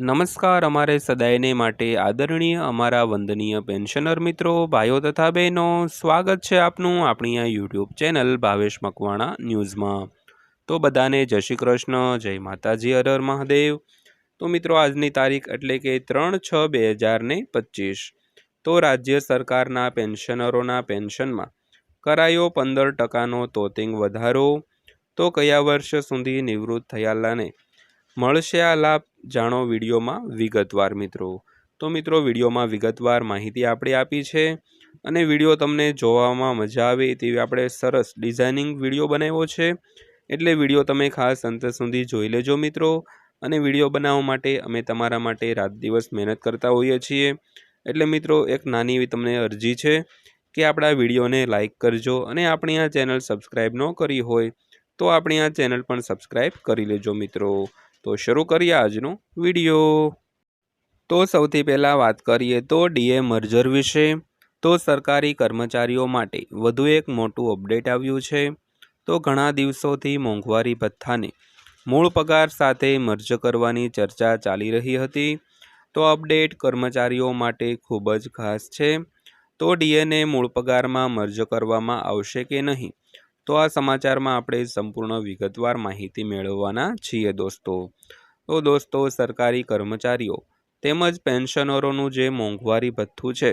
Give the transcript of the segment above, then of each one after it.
નમસ્કાર અમારે સદાયને માટે આદરણીય અમારા વંદનીય પેન્શનર મિત્રો, ભાઈઓ તથા બહેનો, સ્વાગત છે આપનું આપણી આ યુટ્યુબ ચેનલ ભાવેશ મકવાણા ન્યૂઝમાં. તો બધાને જય શ્રી કૃષ્ણ, જય માતાજી, હર મહાદેવ. તો મિત્રો, આજની તારીખ એટલે કે ત્રણ છ બે હજાર ને પચીસ. તો રાજ્ય સરકારના પેન્શનરોના પેન્શનમાં કરાયો પંદર ટકાનો તોતિંગ વધારો. તો કયા વર્ષ સુધી નિવૃત્ત થયેલાને મળશે આ લાભ, જાણો વિડીયોમાં વિગતવાર મિત્રો. તો મિત્રો, વિડીયોમાં વિગતવાર માહિતી આપણે આપી છે અને વીડિયો તમને જોવામાં મજા આવે તેવી આપણે સરસ ડિઝાઇનિંગ વીડિયો બનાવ્યો છે. એટલે વીડિયો તમે ખાસ અંત સુધી જોઈ લેજો મિત્રો અને વીડિયો બનાવવા માટે અમે તમારા માટે રાત દિવસ મહેનત કરતા હોઈએ છીએ. એટલે મિત્રો, એક નાની એવી તમને અરજી છે કે આપણા વિડીયોને લાઇક કરજો અને આપણી આ ચેનલ સબસ્ક્રાઈબ ન કરી હોય તો આપણી આ ચેનલ પણ સબસ્ક્રાઈબ કરી લેજો મિત્રો. તો શરૂ કરીએ આજનો વીડિયો. તો સૌથી પહેલાં વાત કરીએ તો ડીએ મર્જર વિશે. તો સરકારી કર્મચારીઓ માટે વધુ એક મોટું અપડેટ આવ્યું છે. તો ઘણા દિવસોથી મોંઘવારી ભથ્થાને મૂળ પગાર સાથે મર્જ કરવાની ચર્ચા ચાલી રહી હતી. તો અપડેટ કર્મચારીઓ માટે ખૂબ જ ખાસ છે. તો ડીએને મૂળ પગારમાં મર્જ કરવામાં આવશે કે નહીં? તો આ સમાચારમાં આપણે સંપૂર્ણ વિગતવાર માહિતી મેળવવાના છીએ દોસ્તો. તો દોસ્તો, સરકારી કર્મચારીઓ તેમજ પેન્શનરોનું જે મોંઘવારી ભથ્થું છે,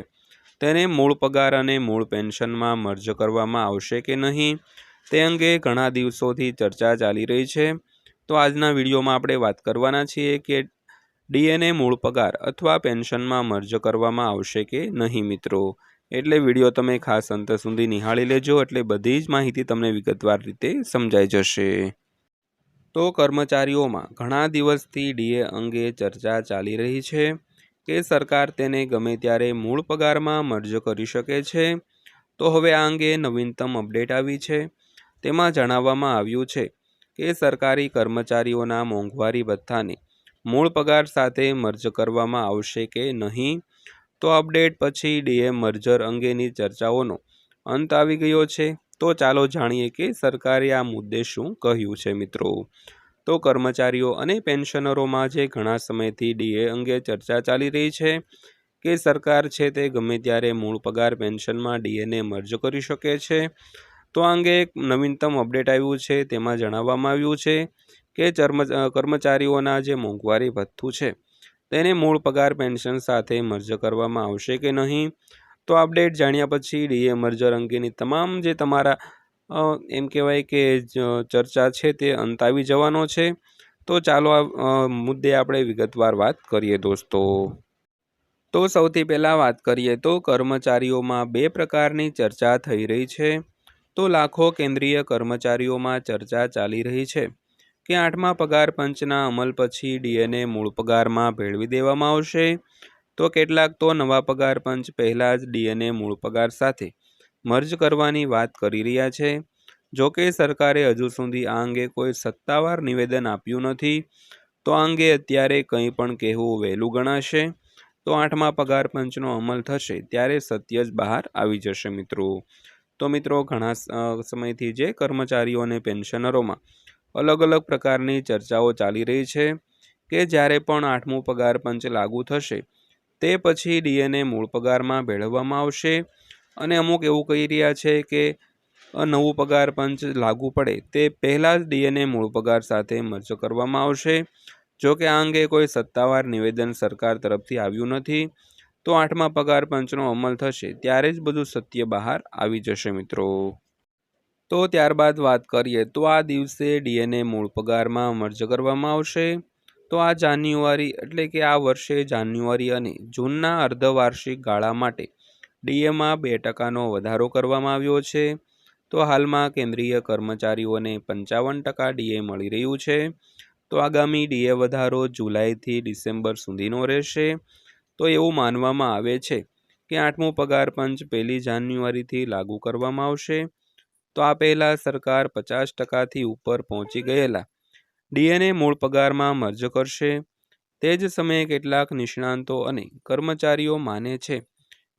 તેને મૂળ પગાર અને મૂળ પેન્શનમાં મર્જ કરવામાં આવશે કે નહીં, તે અંગે ઘણા દિવસોથી ચર્ચા ચાલી રહી છે. તો આજના વિડીયોમાં આપણે વાત કરવાના છીએ કે ડીએનએ મૂળ પગાર અથવા પેન્શનમાં મર્જ કરવામાં આવશે કે નહીં મિત્રો. એટલે વીડિયો તમે ખાસ અંત સુધી નિહાળી લેજો, એટલે બધી જ માહિતી તમને વિગતવાર રીતે સમજાઈ જશે. તો કર્મચારીઓમાં ઘણા દિવસથી ડીએ અંગે ચર્ચા ચાલી રહી છે કે સરકાર તેને ગમે ત્યારે મૂળ પગારમાં મર્જ કરી શકે છે. તો હવે આ અંગે નવીનતમ અપડેટ આવી છે. તેમાં જણાવવામાં આવ્યું છે કે સરકારી કર્મચારીઓના મોંઘવારી ભથ્થાને મૂળ પગાર સાથે મર્જ કરવામાં આવશે કે નહીં? તો અપડેટ પછી ડીએમ મર્જર અંગેની ચર્ચાઓનો અંત આવી ગયો છે. તો ચાલો જાણીએ કે સરકારે આ મુદ્દે શું કહ્યું છે મિત્રો. તો કર્મચારીઓ અને પેન્શનરોમાં જે ઘણા સમયથી ડીએ અંગે ચર્ચા ચાલી રહી છે કે સરકાર છે તે ગમે ત્યારે મૂળ પગાર પેન્શનમાં ડીએને મર્જ કરી શકે છે. તો આ અંગે એક નવીનતમ અપડેટ આવ્યું છે તેમાં જણાવવામાં આવ્યું છે કે કર્મચારીઓના જે મોંઘવારી ભથ્થું છે તેને મૂળ પગાર પેન્શન સાથે મર્જ કરવામાં આવશે કે નહીં? તો અપડેટ જાણ્યા પછી ડીએ મર્જર અંગેની તમામ જે તમારા એમ કહેવાય કે ચર્ચા છે તે અંત આવી જવાનો છે. તો ચાલો આ મુદ્દે આપણે વિગતવાર વાત કરીએ દોસ્તો. તો સૌથી પહેલાં વાત કરીએ તો કર્મચારીઓમાં બે પ્રકારની ચર્ચા થઈ રહી છે. તો લાખો કેન્દ્રીય કર્મચારીઓમાં ચર્ચા ચાલી રહી છે. કે આઠમા પગાર પંચના અમલ પછી ડીએનએ મૂળ પગારમાં ભેળવી દેવામાં આવશે? તો કેટલાક તો નવા પગાર પંચ પહેલાં જ ડીએનએ મૂળ પગાર સાથે મર્જ કરવાની વાત કરી રહ્યા છે. જો કે સરકારે હજુ સુધી આ અંગે કોઈ સત્તાવાર નિવેદન આપ્યું નથી, તો આ અંગે અત્યારે કંઈ પણ કહેવું વહેલું ગણાશે. તો આઠમા પગાર પંચનો અમલ થશે ત્યારે સત્ય જ બહાર આવી જશે મિત્રો. તો મિત્રો, ઘણા સમયથી જે કર્મચારીઓ અને પેન્શનરોમાં અલગ અલગ પ્રકારની ચર્ચાઓ ચાલી રહી છે કે જ્યારે પણ આઠમું પગાર પંચ લાગુ થશે, તે પછી ડીએનએ મૂળ પગારમાં ભેળવવામાં આવશે. અને અમુક એવું કહી રહ્યા છે કે નવું પગાર પંચ લાગુ પડે, તે પહેલાં જ ડીએનએ મૂળ પગાર સાથે મર્જ કરવામાં આવશે. જો કે આ અંગે કોઈ સત્તાવાર નિવેદન સરકાર તરફથી આવ્યું નથી, તો આઠમા પગાર પંચનો અમલ થશે ત્યારે જ બધું સત્ય બહાર આવી જશે મિત્રો. તો ત્યારબાદ વાત કરીએ તો આ દિવસે ડીએનએ મૂળ પગારમાં મર્જ કરવામાં આવશે. તો આ જાન્યુઆરી એટલે કે આ વર્ષે જાન્યુઆરી અને જૂનના અર્ધવાર્ષિક ગાળા માટે ડીએમાં બે ટકાનો વધારો કરવામાં આવ્યો છે. તો હાલમાં કેન્દ્રીય કર્મચારીઓને પંચાવન ટકા ડીએ મળી રહ્યું છે. તો આગામી ડીએ વધારો જુલાઈથી ડિસેમ્બર સુધીનો રહેશે. તો એવું માનવામાં આવે છે કે આઠમો પગાર પંચ પહેલી જાન્યુઆરીથી લાગુ કરવામાં આવશે. તો આ પહેલાં સરકાર પચાસ ટકાથી ઉપર પહોંચી ગયેલા. ડીએનએ મૂળ પગારમાં મર્જ કરશે. તે જ સમયે કેટલાક નિષ્ણાંતો અને કર્મચારીઓ માને છે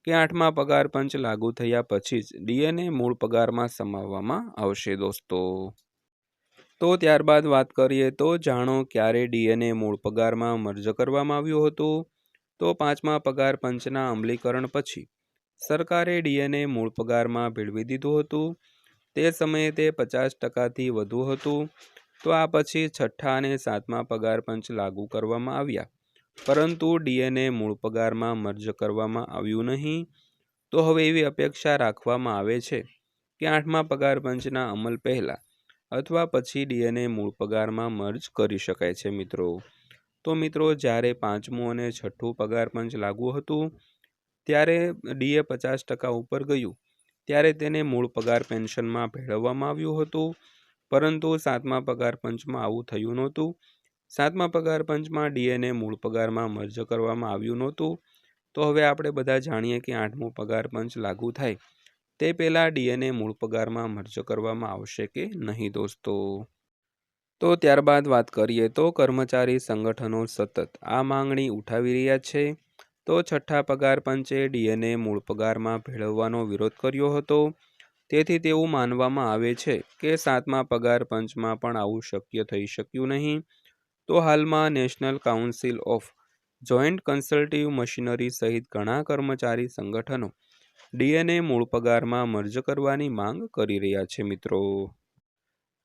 કે આઠમા પગાર પંચ લાગુ થયા પછી જ ડીએનએ મૂળ પગારમાં સમાવવામાં આવશે દોસ્તો. તો ત્યારબાદ વાત કરીએ તો જાણો ક્યારે ડીએનએ મૂળ પગારમાં મર્જ કરવામાં આવ્યું હતું? તો પાંચમા પગાર પંચના અમલીકરણ પછી સરકારે ડીએનએ મૂળ પગારમાં ભેળવી દીધું હતું. તે સમયે તે પચાસ ટકાથી વધુ હતું. તો આ પછી છઠ્ઠા અને સાતમા પગાર પંચ લાગુ કરવામાં આવ્યા. પરંતુ ડીએનએ મૂળ પગારમાં મર્જ કરવામાં આવ્યું નહીં. તો હવે એવી અપેક્ષા રાખવામાં આવે છે કે આઠમા પગાર પંચના અમલ પહેલાં અથવા પછી ડીએનએ મૂળ પગારમાં મર્જ કરી શકાય છે મિત્રો. તો મિત્રો, જ્યારે પાંચમું અને છઠ્ઠું પગાર પંચ લાગુ હતું, ત્યારે ડીએ પચાસ ટકા ઉપર ગયું. ત્યારે તેને મૂળ પગાર પેન્શનમાં ભેળવવામાં આવ્યું હતું. પરંતુ સાતમા પગાર પંચમાં આવું થયું નહોતું. સાતમા પગાર પંચમાં ડીએને મૂળ પગારમાં મર્જ કરવામાં આવ્યું નહોતું. તો હવે આપણે બધા જાણીએ કે આઠમો પગાર પંચ લાગુ થાય. તે પહેલાં ડીએનએ મૂળ પગારમાં મર્જ કરવામાં આવશે કે નહીં દોસ્તો? તો ત્યારબાદ વાત કરીએ તો કર્મચારી સંગઠનો સતત આ માંગણી ઉઠાવી રહ્યા છે. તો છઠ્ઠા પગાર પંચે ડીએને મૂળ પગારમાં ભેળવવાનો વિરોધ કર્યો હતો. તેથી તેવું માનવામાં આવે છે કે સાતમા પગાર પંચમાં પણ આવું શક્ય થઈ શક્યું નહીં. તો હાલમાં national council of joint consultative machinery સહિત ઘણા કર્મચારી સંગઠનો ડીએનએ મૂળ પગારમાં મર્જ કરવાની માંગ કરી રહ્યા છે મિત્રો.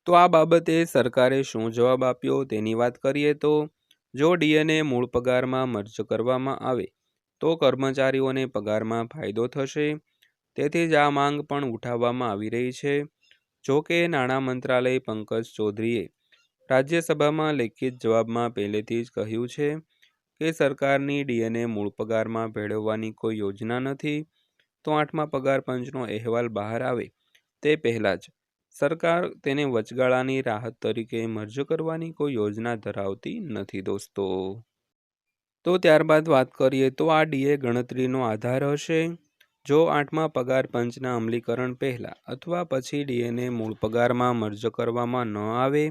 તો આ બાબતે સરકારે શું જવાબ આપ્યો તેની વાત કરીએ તો, જો ડીએનએ મૂળ પગારમાં મર્જ કરવામાં આવે તો કર્મચારીઓને પગારમાં ફાયદો થશે. તેથી જ આ માંગ પણ ઉઠાવવામાં આવી રહી છે. જો કે નાણાં મંત્રાલય પંકજ ચૌધરીએ રાજ્યસભામાં લેખિત જવાબમાં પહેલેથી જ કહ્યું છે કે સરકારની ડીએનએ મૂળ પગારમાં ભેળવવાની કોઈ યોજના નથી, તો આઠમા પગાર પંચનો અહેવાલ બહાર આવે તે પહેલાં જ સરકાર તેને વચગાળાની રાહત તરીકે મર્જ કરવાની કોઈ યોજના ધરાવતી નથી દોસ્તો. તો ત્યારબાદ વાત કરીએ તો આ ડીએ ગણતરીનો આધાર હશે. જો આઠમા પગાર પંચના અમલીકરણ પહેલાં અથવા પછી ડીએને મૂળ પગારમાં મર્જ કરવામાં ન આવે,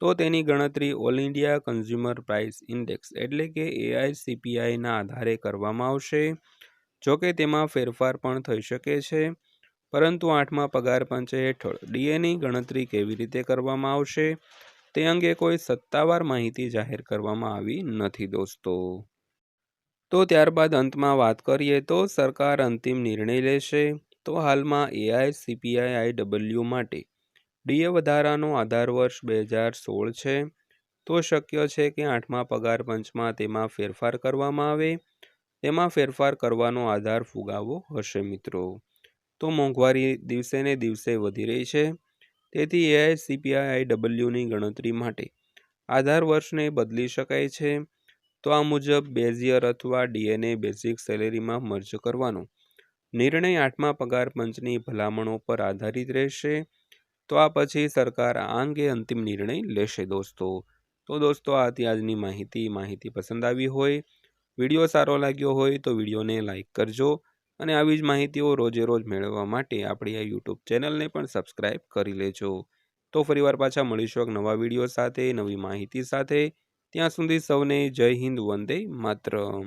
તો તેની ગણતરી all India consumer price index એટલે કે એઆઈસીપીઆઈના આધારે કરવામાં આવશે. જો કે તેમાં ફેરફાર પણ થઈ શકે છે, પરંતુ આઠમા પગાર પંચ હેઠળ ડીએની ગણતરી કેવી રીતે કરવામાં આવશે? તે અંગે કોઈ સત્તાવાર માહિતી જાહેર કરવામાં આવી નથી દોસ્તો. તો ત્યારબાદ અંતમાં વાત કરીએ તો સરકાર અંતિમ નિર્ણય લેશે. તો હાલમાં એઆઈ સીપીઆઈ આઈડબલ્યુ માટે ડીએ વધારાનો આધાર વર્ષ બે હજાર સોળ છે. તો શક્ય છે કે આઠમા પગાર પંચમાં તેમાં ફેરફાર કરવામાં આવે. તેમાં ફેરફાર કરવાનો આધાર ફુગાવો હશે મિત્રો. તો મોંઘવારી દિવસે ને દિવસે વધી રહી છે. તેથી એઆઈસીપીઆઈ ડબલ્યુની ગણતરી માટે આધાર વર્ષને બદલી શકાય છે. તો આ મુજબ બેઝિયર અથવા ડીએનએ બેઝિક સેલેરીમાં મર્જ કરવાનો. નિર્ણય આઠમા પગાર પંચની ભલામણો પર આધારિત રહેશે. તો આ પછી સરકાર આ અંગે અંતિમ નિર્ણય લેશે દોસ્તો. તો દોસ્તો, આ આજની માહિતી. માહિતી પસંદ આવી હોય, વીડિયો સારો લાગ્યો હોય તો વિડીયોને લાઇક કરજો. અને આવી જ માહિતીઓ રોજે રોજ મેળવવા માટે આપણી આ યુટ્યુબ ચેનલને પણ સબસ્ક્રાઈબ કરી લેજો. તો ફરીવાર પાછા મળીશું એક નવા વીડિયો સાથે, નવી માહિતી સાથે. ત્યાં સુધી સૌને જય હિન્દ, વંદે માતરમ.